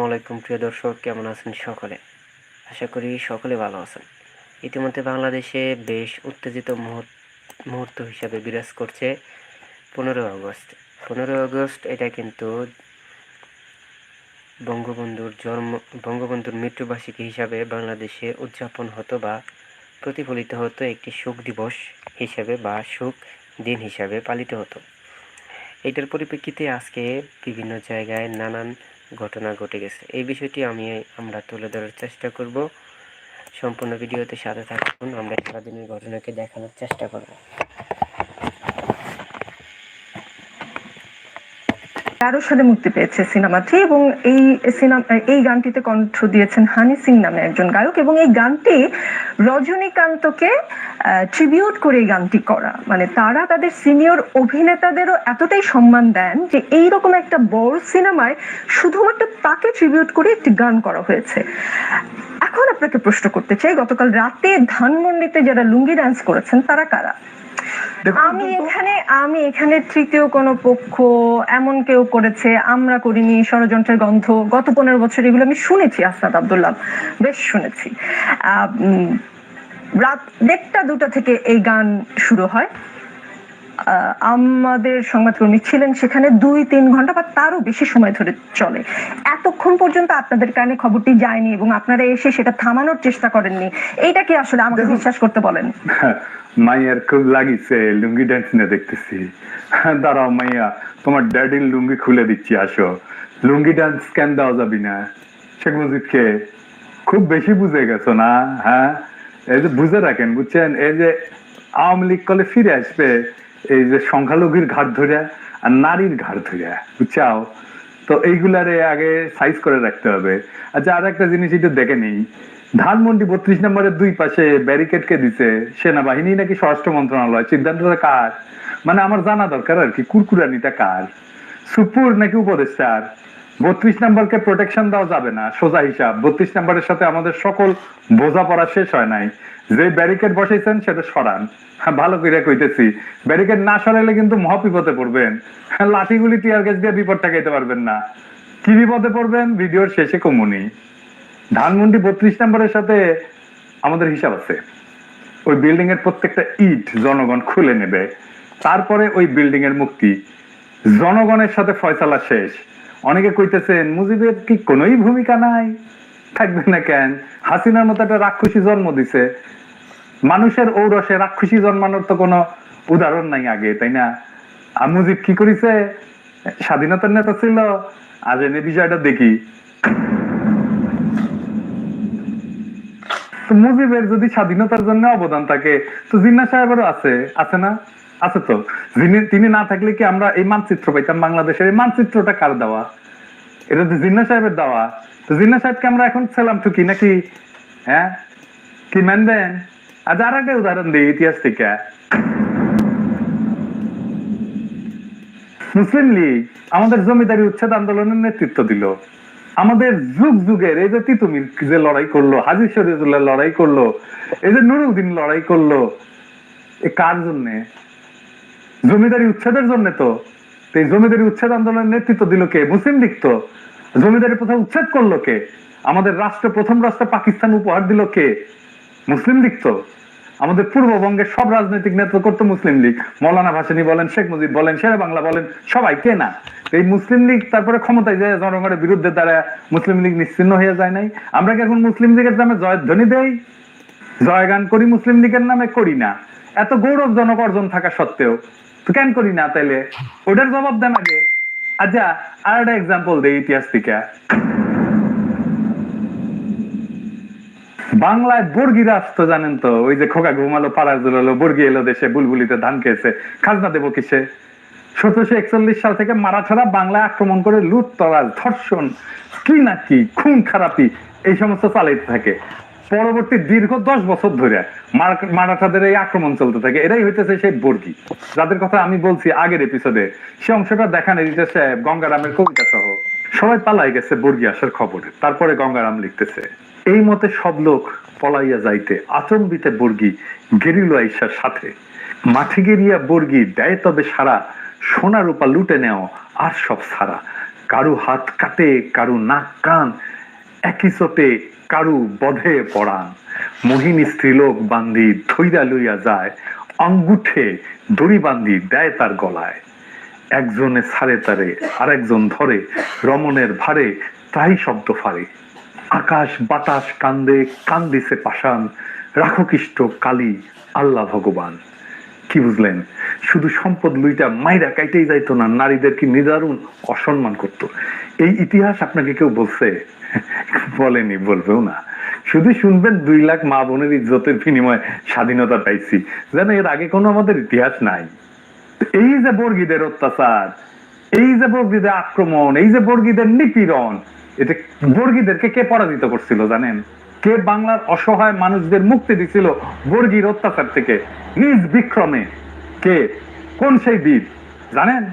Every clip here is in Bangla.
আসসালামু আলাইকুম, প্রিয় দর্শক, কেমন আছেন সকলে? আশা করি সকলে ভালো আছেন। ইতিমধ্যে বাংলাদেশে বেশ উত্তেজিত মুহূর্ত হিসাবে বিরাজ করছে পনেরোই আগস্ট। পনেরোই আগস্ট এটা কিন্তু বঙ্গবন্ধুর জন্ম, বঙ্গবন্ধুর মৃত্যুবার্ষিকী হিসাবে বাংলাদেশে উদযাপন হতো বা প্রতিফলিত হতো একটি শোক দিবস হিসাবে বা শোক দিন হিসাবে পালিত হতো। এটার পরিপ্রেক্ষিতে আজকে বিভিন্ন জায়গায় নানান ঘটনা ঘটে গেছে। এই বিষয়টি আমি, আমরা তুলে ধরার চেষ্টা করব। সম্পূর্ণ ভিডিওতে সাথে থাকুন, আমরা সারাদিনের ঘটনাকে দেখানোর চেষ্টা করব। তেরো সালে মুক্তি পেয়েছে সিনেমাটি এবং এই সিনেমা এই গানটিতে কণ্ঠ দিয়েছেন হানি সিং নামে একজন গায়ক এবং এই গানটি রজনীকান্তকে ট্রিবিউট করে এই গানটি করা। মানে তারা তাদের সিনিয়র অভিনেতাদেরও এতটাই সম্মান দেন যে এই রকম একটা বড় সিনেমায় শুধুমাত্র তাকে ট্রিবিউট করে একটি গান করা হয়েছে। এখন আপনাকে প্রশ্ন করতে চাই, গতকাল রাতে ধানমন্ডিতে যারা লুঙ্গি ডান্স করেছেন তারা কারা? আমি এখানে আমি এখানে তৃতীয় কোন পক্ষ এমন কেউ করেছে আমরা করিনি ষড়যন্ত্রের গন্ধ গত পনেরো বছর এগুলো আমি শুনেছি আসাদ আবদুল্লাহ বেশ শুনেছি। আহ, উম, রাত দেড়টা দুটা থেকে এই গান শুরু হয়। আমাদের সংবাদকর্মী ছিলেন সেখানে দুই তিন ঘণ্টা বা তারও বেশি সময় ধরে চলে। এতক্ষণ পর্যন্ত আপনাদের কানে খবরটি যায়নি এবং আপনারা এসে সেটা থামানোর চেষ্টা করেননি। এইটা কি আসলে আমাকে বিশ্বাস করতে বলেন? মাইয়ার খুব লাগিছে লুঙ্গি ড্যান্স নিয়ে দেখতেছি। দাঁড়াও মাইয়া তোমার ড্যাডির লুঙ্গি খুলে দিচ্ছি আসো। লুঙ্গি ডান্স কেন দেওয়া যাবি না। শেখ মুজিবকে খুব বেশি বুঝে গেছো না? হ্যাঁ? এই যে বুঝে রাখেন বুঝছেন? এই যে আওয়ামী লীগ কলে ফিরে আসবে এই যে সংখ্যালঘুর ঘাট ধরে আর নারীর ঘাট ধরে, বুঝছাও? তো এইগুলারে আগে সাইজ করে রাখতে হবে। আচ্ছা আর একটা জিনিস একটু দেখে নেই। ধানমন্ডি বত্রিশ নম্বরের দুই পাশে ব্যারিকেড কে দিছে সেনাবাহিনী নাকি স্বরাষ্ট্র মন্ত্রণালয়? সিদ্ধান্তটা কার? মানে আমার জানা দরকার আর কি, কুরকুরানিটা কার? সুপুর নাকি উপদেষ্টার? বত্রিশ নম্বরকে প্রোটেকশন দেওয়া যাবে না, সোজা হিসাব। বত্রিশ নম্বরের সাথে আমাদের সকল বোঝাপড়া শেষ হয় নাই। যে ব্যারিকেড বসাইছেন সেটা সরান। হ্যাঁ ভালো করে কইতেছি। ব্যারিকেড না সরাইলে কিন্তু মহাবিপদে পড়বেন। হ্যাঁ, লাঠিগুলি টিয়ার গ্যাস দিয়ে বিপদ ঠেকাইতে পারবেন না। কি বিপদে পড়বেন? ভিডিওর শেষে কমুনি। ধানমন্ডি বত্রিশ নম্বরের সাথে আমাদের হিসাব আছে। ওই বিল্ডিং এর প্রত্যেকটা ইট জনগণ খুলে নেবে। তারপরে ওই বিল্ডিং এর মুক্তি। জনগণের সাথে ফয়সালা শেষ। অনেকে কইতেছেন মুজিবের কি কোনোই ভূমিকা নাই? থাকবে না কেন? হাসিনার মতো একটা রাক্ষসী জন্ম দিছে। মানুষের ঔরসে রাক্ষসী জন্মানোর তো কোনো উদাহরণ নাই আগে, তাই না? আর মুজিব কি করেছে? স্বাধীনতার নেতা ছিল। আজ এনে বিষয়টা দেখি। মুজিবের যদি স্বাধীনতার জন্য অবদান থাকে, তো জিন্না সাহেবেরও আছে। আছে না? আছে তো। যিনি, তিনি না থাকলে কি আমরা এই মানচিত্র পাইতাম? বাংলাদেশের এই মানচিত্রটা কার দেওয়া? এটা তো জিন্না সাহেবের দেওয়া। তো জিন্না সাহেবকে আমরা এখন ছেলাম ঠুকি নাকি? হ্যাঁ? কি মানবেন? আজ আর একটা উদাহরণ দিই, ইতিহাস থেকে। মুসলিম লীগ আমাদের জমিদারি উচ্ছেদ আন্দোলনের নেতৃত্ব দিল। আমাদের যুগ যুগের এই যে তিতুমির যে লড়াই করল হাজির শরীয়তুল্লাহ লড়াই করল, এই যে নুরুদ্দিন লড়াই করল, এ কার জন্যে? জমিদারি উচ্ছেদের জন্য তো এই জমিদারি উচ্ছেদ আন্দোলনের নেতৃত্ব দিল কে? মুসলিম লীগ তো। জমিদারি প্রথা উচ্ছেদ করল কে? আমাদের রাষ্ট্র, প্রথম রাষ্ট্র পাকিস্তান উপহার দিল কে? মুসলিম লীগ তো। আমাদের পূর্ববঙ্গের সব রাজনৈতিক নেতৃত্ব করতো মুসলিম লীগ। মৌলানা ভাসানী বলেন, শেখ মুজিব বলেন, শেরে বাংলা বলেন, সবাই কে না? এই মুসলিম লীগ তারপরে ক্ষমতায় যায়, জনগণের বিরুদ্ধে দ্বারা মুসলিম লীগ নিশ্চিন্ন হয়ে যায় নাই। আমরা কি এখন মুসলিম লীগের নামে জয়ধ্বনি দেই? জয়গান করি মুসলিম লীগের নামে? করি না। এত গৌরবজনক অর্জন থাকা সত্ত্বেও, তো কেন করি না তাইলে? ওটার জবাব দেন আগে। আচ্ছা আর একটা এক্সাম্পল দেই ইতিহাস থেকে। বাংলায় বর্গিরা আসতো জানেন তো? ওই যে খোকা ঘুমালো পাড়া জুলালো, বর্গি এলো দেশে, বুলবুলিতে ধান খেয়েছে। খাজনা দেবো কিসে? সতেরোশো একচল্লিশ সাল থেকে বাংলায় আক্রমণ করে ধর্ষণ, কি খুন, খারাপি, এই সমস্ত চালাইতে থাকে। পরবর্তী দীর্ঘ দশ বছর ধরে মারাঠাদের এই আক্রমণ চলতে থাকে। এরাই হইতেছে সেই বর্গি। যাদের কথা আমি বলছি আগের এপিসোডে সে অংশটা দেখান এডিটর গঙ্গারামের কবিতা সহ সবাই পালাই গেছে বর্গি আসার খবরে। তারপরে গঙ্গারাম লিখতেছে। এই মতে সব লোক পলাইয়া যাইতে আচম্বিতে বর্গি গেরিল আইসার সাথে। মাঠে গেরিয়া বর্গি দেয় তবে সারা সোনা রূপা লুটে নেও, আর সব সারা কারু হাত কাটে, কারু নাক কান, একই চোটে কারু বধে পড়ান মোহিনী স্ত্রীলোক বান্ধি ধৈরা লইয়া যায়, অঙ্গুঠে দড়ি বান্ধি দেয় তার গলায়। একজনে ছাড়ে তারে, আরেকজন ধরে, রমণের ভারে তাই শব্দ ফারে আকাশ বাতাস কান্দে কান্দিছে পাষাণ। রাখো কৃষ্ট কালী, আল্লাহ ভগবান। কি বুঝলেন? শুধু সম্পদ লুইটা মাইরা কাইতেই যাইতো না, নারীদের কি নিদারুণ অসম্মান করত। এই ইতিহাস আপনাকে কেউ বলছে? বলেনি, বলবেও না। শুধু শুনবেন, দুই লাখ মা বোনের ইজ্জতের বিনিময়ে স্বাধীনতা পাইছি। যেন এর আগে কোনো আমাদের ইতিহাস নাই। এই যে বর্গীদের অত্যাচার, এই যে বর্গীদের আক্রমণ, এই যে বর্গীদের নিপীড়ন এটা বর্গীদেরকে কে পরাজিত করছিল জানেন? কে বাংলার অসহায় মানুষদের মুক্তি দিছিল বর্গীর অত্যাচার থেকে? নিজ বিক্রমে। কে? কোন সেই বীর? জানেন?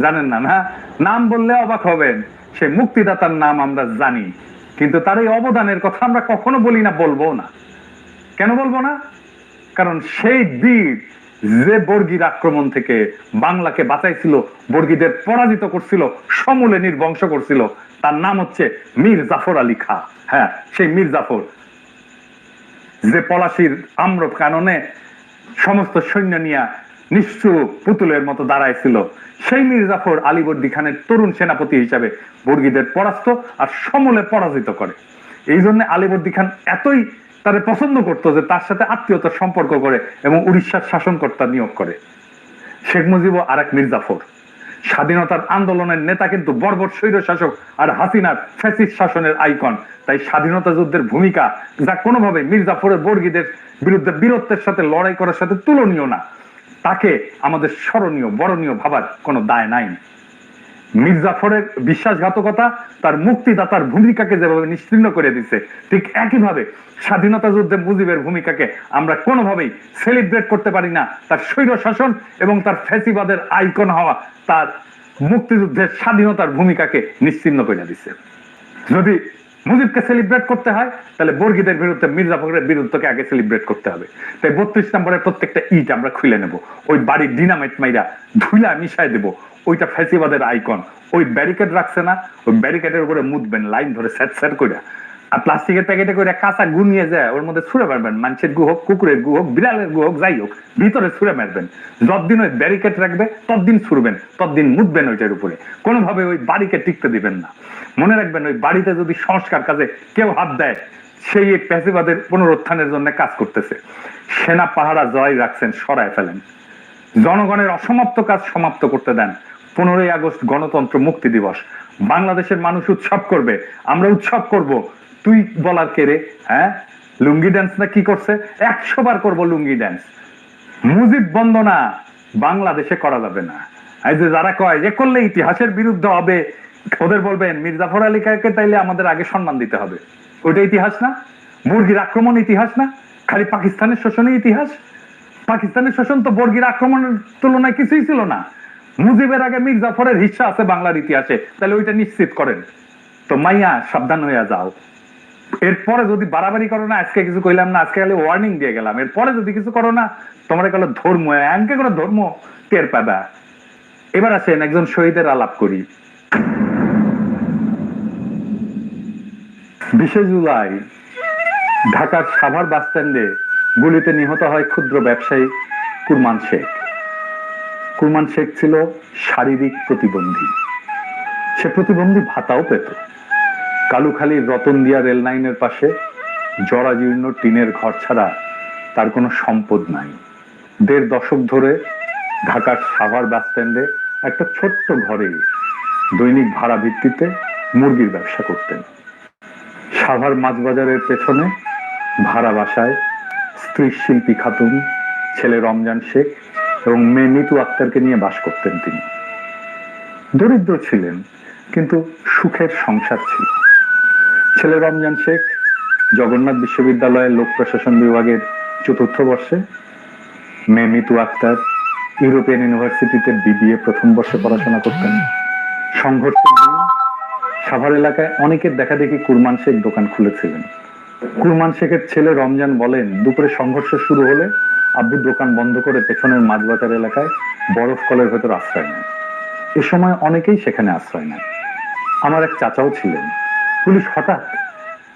জানেন না না? নাম বললে অবাক হবেন। সে মুক্তিদাতার নাম আমরা জানি। কিন্তু তার এই অবদানের কথা আমরা কখনো বলি না, বলব না। কেন বলব না? কারণ সেই বীর যে বর্গীর আক্রমণ থেকে বাংলাকে বাঁচাইছিল, বর্গীদের পরাজিত করছিল, সমূলে নির্বংশ করছিল তার নাম হচ্ছে মীর জাফর আলী খা। হ্যাঁ সেই মীর জাফর। যে পলাশির আম্র কাননে সমস্ত সৈন্য নিয়া নিশ্চুপ পুতুলের মতো দাঁড়াইছিল, সেই মীর জাফর আলীবর্দী খানের তরুণ সেনাপতি হিসাবে বর্গীদের পরাস্ত আর সমূলে পরাজিত করে। এই জন্য আলীবর্দী খান এতই তারে পছন্দ করতো যে তার সাথে আত্মীয়তার সম্পর্ক করে এবং উড়িষ্যার শাসনকর্তা নিয়োগ করে। শেখ মুজিবও আর এক মির্জাফর স্বাধীনতার আন্দোলনের নেতা কিন্তু বর্বর স্বৈর শাসক আর হাসিনার ফ্যাসিস শাসনের আইকন। তাই স্বাধীনতা যুদ্ধের ভূমিকা যা কোনোভাবে মির্জাফরের বর্গীদের বিরুদ্ধে বীরত্বের সাথে লড়াই করার সাথে তুলনীয় না, তাকে আমাদের স্মরণীয়, বরণীয় ভাবার কোনো দায় নাই। মির্জাফরের বিশ্বাসঘাতকতা তার মুক্তিদাতার ভূমিকাকে যেভাবে নিশ্চিন্ন করে দিচ্ছে ঠিক একইভাবে স্বাধীনতা যুদ্ধে মুজিবের ভূমিকাকে আমরা কোনোভাবেই সেলিব্রেট করতে পারি না। তার স্বৈর শাসন এবং তার ফ্যাসিবাদের আইকন হওয়া তার মুক্তিযুদ্ধের স্বাধীনতার ভূমিকাকে নিশ্চিন্ন করে দিচ্ছে যদি মুজিবকে সেলিব্রেট করতে হয়, তাহলে বর্গীদের বিরুদ্ধে মির্জাফরের বিরুদ্ধকে আগে সেলিব্রেট করতে হবে। তাই বত্রিশ নম্বরের প্রত্যেকটা ইট আমরা খুলে নেব। ওই বাড়ির ডিনামাইট মাইরা ধুলা মিশাই দেব। ওইটা ফ্যাসিবাদের আইকন। ওই ব্যারিকেড রাখছে না, ওই ব্যারিকেডের উপরে মুদবেন লাইন ধরে স্যাট স্যাট করে আর প্লাস্টিকের প্যাকেটে করে কাঁচা গু নিয়ে যায়, ওর মধ্যে ছুঁড়ে মারবেন, মানুষের গু হোক, কুকুরের গু হোক, বিড়ালের গু হোক, যাই হোক, ভিতরে ছুঁড়ে মারবেন। যতদিন ওই ব্যারিকেড রাখবে, ততদিন ছুড়বেন, ততদিন মুদবেন ওইটার উপরে। কোনোভাবে ওই বাড়িকে টিকতে দিবেন না। মনে রাখবেন, ওই বাড়িতে যদি সংস্কার কাজে কেউ হাত দেয়, সেই প্যাসিবাদের পুনরুত্থানের জন্য কাজ করতেছে। সেনা পাহারা জয় রাখছেন, সরায় ফেলেন। জনগণের অসমাপ্ত কাজ সমাপ্ত করতে দেন। পনেরোই আগস্ট গণতন্ত্র মুক্তি দিবস। বাংলাদেশের মানুষ উৎসব করবে। আমরা উৎসব করব। তুই বলার কে রে? হ্যাঁ? লুঙ্গি ড্যান্স না কি করছে? একশো বার করব লুঙ্গি ড্যান্স মুজিব বন্দনা বাংলাদেশে করা যাবে না। এই যে যারা কয় যে করলে ইতিহাসের বিরুদ্ধে হবে, ওদের বলবেন, মির্জাফর আলী খানকে তাইলে আমাদের আগে সম্মান দিতে হবে। ওইটা ইতিহাস না? মুরগির আক্রমণ ইতিহাস না? খালি পাকিস্তানের শোষণের ইতিহাস? পাকিস্তানের শোষণ তো বর্গির আক্রমণের তুলনায় কিছুই ছিল না। মুজিবের আগে মীর জাফরের হিস্সা আছে বাংলার ইতিহাসে, তাহলে ওইটা নিশ্চিত করেন। তো মাইয়া, সাবধান হইয়া যাও। এরপরে যদি বাড়াবাড়ি করো না, আজকে কিছু কইলাম না, আজকে খালি ওয়ার্নিং দিয়ে গেলাম। এরপরে যদি কিছু করো না, তোমরা গেলো ধর্ম এমকে করে ধর্ম, টের পাবা। এবার আসেন, একজন শহীদের আলাপ করি। বিশে জুলাই, ঢাকার সাভার বাস স্ট্যান্ডে গুলিতে নিহত হয় ক্ষুদ্র ব্যবসায়ী কুরমান শেখ। কুরমান শেখ ছিল শারীরিক প্রতিবন্ধী। সে প্রতিবন্ধী ভাতাও পেত। কালুখালীর রতনদিয়া রেল লাইনের পাশে জরাজীর্ণ টিনের ঘর ছাড়া তার কোনো সম্পদ নাই। দেড় দশক ধরে ঢাকার সাভার বাস স্ট্যান্ডে একটা ছোট্ট ঘরে দৈনিক ভাড়া ভিত্তিতে মুরগির ব্যবসা করতেন। সাভার মাছ বাজারের পেছনে ভাড়া বাসায় স্ত্রী শিল্পী খাতুন, ছেলে রমজান শেখ এবং মেয়ে মিতু আক্তারকে নিয়ে বাস করতেন তিনি। দরিদ্র ছিলেন, কিন্তু সুখের সংসার ছিল। ছেলে রমজান শেখ, জগন্নাথ বিশ্ববিদ্যালয়ের লোক প্রশাসন বিভাগের চতুর্থ বর্ষে, মেয়ে মিতু আক্তার ইউরোপিয়ান ইউনিভার্সিটিতে বিবিএ প্রথম বর্ষে পড়াশোনা করতেন। সংঘর্ষ সাভার এলাকায় অনেকের দেখা দেখি কুরমান শেখ দোকান খুলেছিলেন। কুরমান শেখের ছেলে রমজান বলেন, দুপুরে সংঘর্ষ শুরু হলে আব্বু দোকান বন্ধ করে পেছনের মাছবাজার এলাকায় বরফ কলের ভেতর আশ্রয় নেয়। এ সময় অনেকেই সেখানে আশ্রয় নেয়। আমার এক চাচাও ছিলেন। পুলিশ হঠাৎ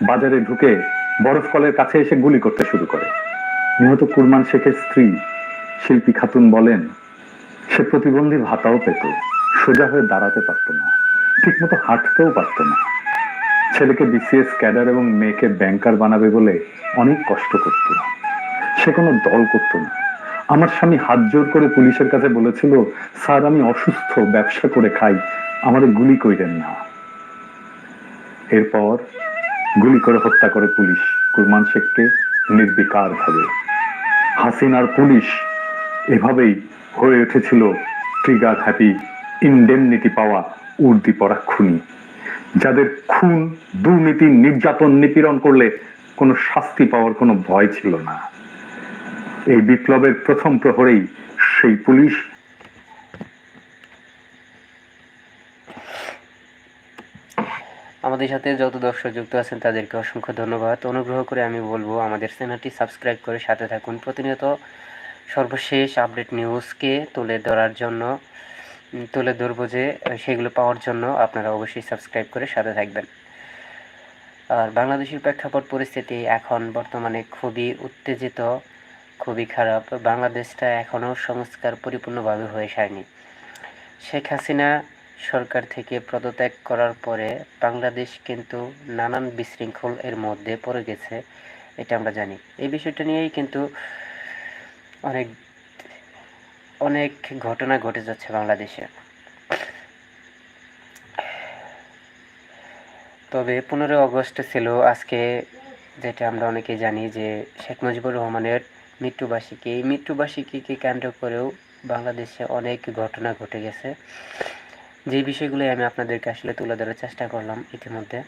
বাজারে ঢুকে বরফ কলের কাছে এসে গুলি করতে শুরু করে। নিহত কুরমান শেখের স্ত্রী শিল্পী খাতুন বলেন, সে প্রতিবন্ধী ভাতাও পেত। সোজা হয়ে দাঁড়াতে পারত না। ঠিকমতো হাঁটতেও পারত না। ছেলেকে বিসিএস ক্যাডার এবং মেয়েকে ব্যাংকার বানাবে বলে অনেক কষ্ট করত। সে কোনো দল করত না। আমার স্বামী হাত জোর করে পুলিশের কাছে বলেছিল, স্যার, আমি অসুস্থ, ব্যবসা করে খাই আমাদের গুলি কইরেন না। এরপর গুলি করে হত্যা করে পুলিশ, কুরমান শেখকে নির্বিকার ভাবে। হাসিনার পুলিশ এভাবেই হয়ে উঠেছিল ট্রিগার হ্যাপি, ইন্ডেমনিটি পাওয়া উর্দি পরা খুনি, যাদের খুন, দুর্নীতি, নির্যাতন, নিপীড়ন করলে কোনো শাস্তি পাওয়ার কোনো ভয় ছিল না। এই বিপ্লবের প্রথম প্রহরেই সেই পুলিশ আমাদের সাথে যত দর্শক যুক্ত আছেন তাদেরকে অসংখ্য ধন্যবাদ। অনুগ্রহ করে আমি বলব, আমাদের চ্যানেলটি সাবস্ক্রাইব করে সাথে থাকুন। প্রতিনিয়ত সর্বশেষ আপডেট নিউজকে তুলে ধরার জন্য তুলে ধরবো যে সেগুলো পাওয়ার জন্য আপনারা অবশ্যই সাবস্ক্রাইব করে সাথে থাকবেন। আর বাংলাদেশের প্রেক্ষাপট পরিস্থিতি এখন বর্তমানে খুবই উত্তেজিত। খুবই খারাপ। বাংলাদেশটা এখনও সংস্কার পরিপূর্ণভাবে হয়ে সারেনি। শেখ হাসিনা সরকার থেকে পদত্যাগ করার পরে বাংলাদেশ কিন্তু নানান বিশৃঙ্খল এর মধ্যে পড়ে গেছে, এটা আমরা জানি। এই বিষয়টা নিয়েই কিন্তু অনেক অনেক ঘটনা ঘটে যাচ্ছে বাংলাদেশে। তবে পনেরোই অগস্ট ছিল, আজকে যেটা আমরা অনেকেই জানি যে শেখ মুজিবুর রহমানের মৃত্যুবার্ষিকী এই মৃত্যুবার্ষিকীকে কেন্দ্র করেও বাংলাদেশে অনেক ঘটনা ঘটে গেছে। যে বিষয়গুলো আমি আপনাদেরকে আসলে তুলে ধরার চেষ্টা করলাম ইতিমধ্যে।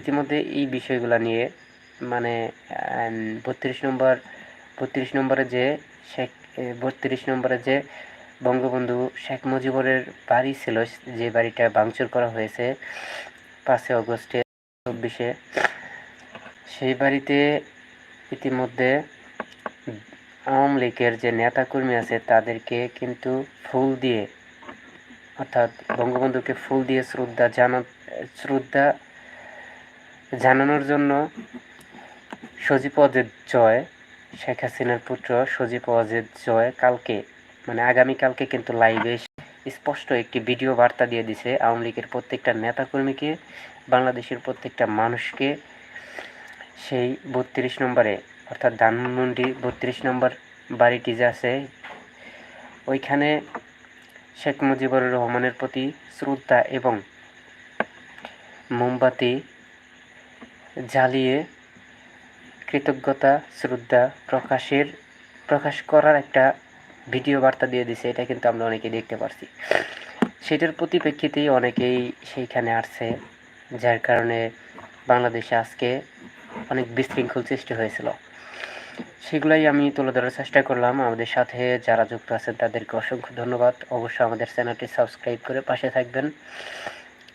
ইতিমধ্যে এই বিষয়গুলো নিয়ে মানে বত্রিশ নম্বর, বত্রিশ নম্বরে যে শেখ বত্রিশ নম্বরে যে বঙ্গবন্ধু শেখ মুজিবুরের বাড়ি ছিল, যে বাড়িটা ভাঙচুর করা হয়েছে পাঁচই অগস্টে চব্বিশে, সেই বাড়িতে ইতিমধ্যে আওয়ামী লীগের যে নেতাকর্মী আছে, তাদেরকে কিন্তু ফুল দিয়ে, অর্থাৎ বঙ্গবন্ধুকে ফুল দিয়ে শ্রদ্ধা জানা, শ্রদ্ধা জানানোর জন্য সজীব অজিত জয়, শেখ হাসিনার পুত্র সজীব অজিত জয় কালকে মানে আগামীকালকে কিন্তু লাইভে স্পষ্ট একটি ভিডিও বার্তা দিয়ে দিছে আওয়ামী লীগের প্রত্যেকটা নেতাকর্মীকে, বাংলাদেশের প্রত্যেকটা মানুষকে সেই বত্রিশ নম্বরে। অর্থাৎ ধানমন্ডি বত্রিশ নম্বর বাড়িটি যে আছে, ওইখানে শেখ মুজিবুর রহমানের প্রতি শ্রদ্ধা এবং মোমবাতি জ্বালিয়ে কৃতজ্ঞতা, শ্রদ্ধা প্রকাশের, প্রকাশ করার একটা ভিডিও বার্তা দিয়ে দিছে। এটা কিন্তু আমরা অনেকেই দেখতে পারছি। সেটার পরিপ্রেক্ষিতেই অনেকেই সেইখানে আসছে, যার কারণে বাংলাদেশে আজকে অনেক বিশৃঙ্খল সৃষ্টি হয়েছিল। সেগুলাই আমি তুলে ধরার চেষ্টা করলাম। আমাদের সাথে যারা যুক্ত আছেন তাদেরকে অসংখ্য ধন্যবাদ। অবশ্যই আমাদের চ্যানেলটি সাবস্ক্রাইব করে পাশে থাকবেন।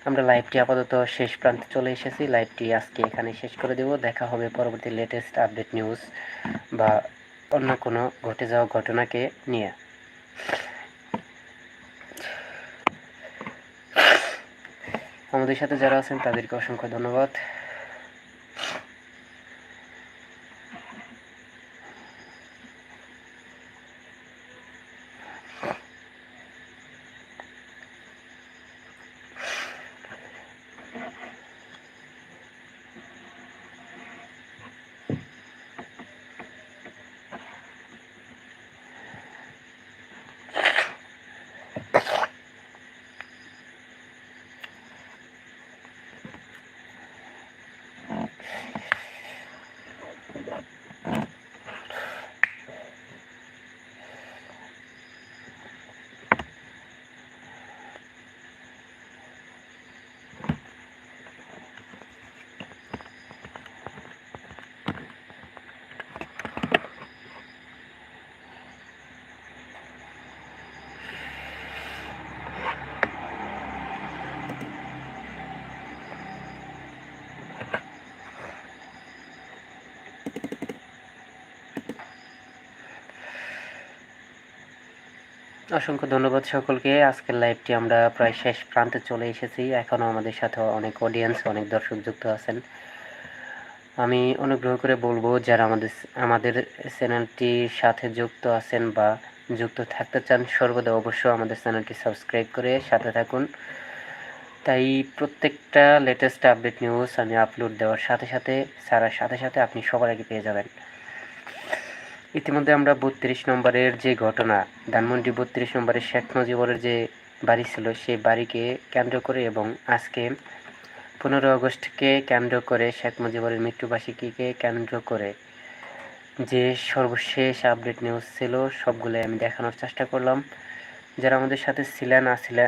আমরা লাইভটি আপাতত শেষ প্রান্তে চলে এসেছি। লাইভটি আজকে এখানে শেষ করে দেব। দেখা হবে পরবর্তী লেটেস্ট আপডেট নিউজ বা অন্য কোনো ঘটে যাওয়া ঘটনাকে নিয়ে। আমাদের সাথে যারা আছেন তাদেরকে অসংখ্য ধন্যবাদ। অসংখ্য ধন্যবাদ সকলকে। আজকের লাইভটি আমরা প্রায় শেষ প্রান্তে চলে এসেছি। এখনও আমাদের সাথে অনেক অডিয়েন্স অনেক দর্শক যুক্ত আছেন। আমি অনুগ্রহ করে বলব, যারা আমাদের আমাদের চ্যানেলটির সাথে যুক্ত আছেন বা যুক্ত থাকতে চান, সর্বদা অবশ্যই আমাদের চ্যানেলটি সাবস্ক্রাইব করে সাথে থাকুন। তাই প্রত্যেকটা লেটেস্ট আপডেট নিউজ আমি আপলোড দেওয়ার সাথে সাথে ছাড়ার সাথে সাথে আপনি সবার আগে পেয়ে যাবেন। ইতিমধ্যে আমরা বত্রিশ নম্বরের যে ঘটনা, ধানমন্ডি বত্রিশ নম্বরের শেখ মুজিবরের যে বাড়ি ছিল, সেই বাড়িকে কেন্দ্র করে এবং আজকে পনেরো আগস্টকে কেন্দ্র করে শেখ মুজিবরের মৃত্যুবার্ষিকীকে কেন্দ্র করে যে সর্বশেষ আপডেট নিউজ ছিল সবগুলো আমি দেখানোর চেষ্টা করলাম। যারা আমাদের সাথে ছিলেন, আসলে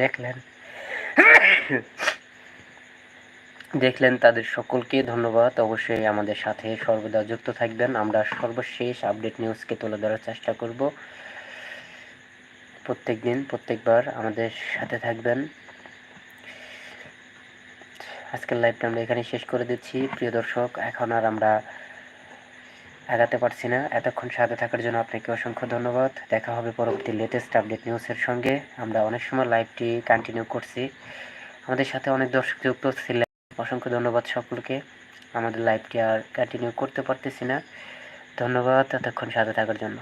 দেখলেন। দেখলেন তাদের সকলকে ধন্যবাদ। অবশ্যই আমাদের সাথে সর্বদা যুক্ত থাকবেন। আমরা সর্বশেষ আপডেট নিউজকে তুলে ধরার চেষ্টা করব। প্রত্যেক দিন, প্রত্যেকবার আমাদের সাথে থাকবেন। আজকের লাইভটা আমরা এখানে শেষ করে দিচ্ছি। প্রিয় দর্শক, এখন আর আমরা আগাতে পারছি না। এতক্ষণ সাথে থাকার জন্য আপনাকে অসংখ্য ধন্যবাদ। দেখা হবে পরবর্তী লেটেস্ট আপডেট নিউজের সঙ্গে। আমরা অনেক সময় লাইভটি কন্টিনিউ করছি। আমাদের সাথে অনেক দর্শক যুক্ত ছিলেন। অসংখ্য ধন্যবাদ সকলকে। আমাদের লাইভটি আর কন্টিনিউ করতে পারতেছি না। ধন্যবাদ। এতক্ষণ সাথে থাকার জন্য।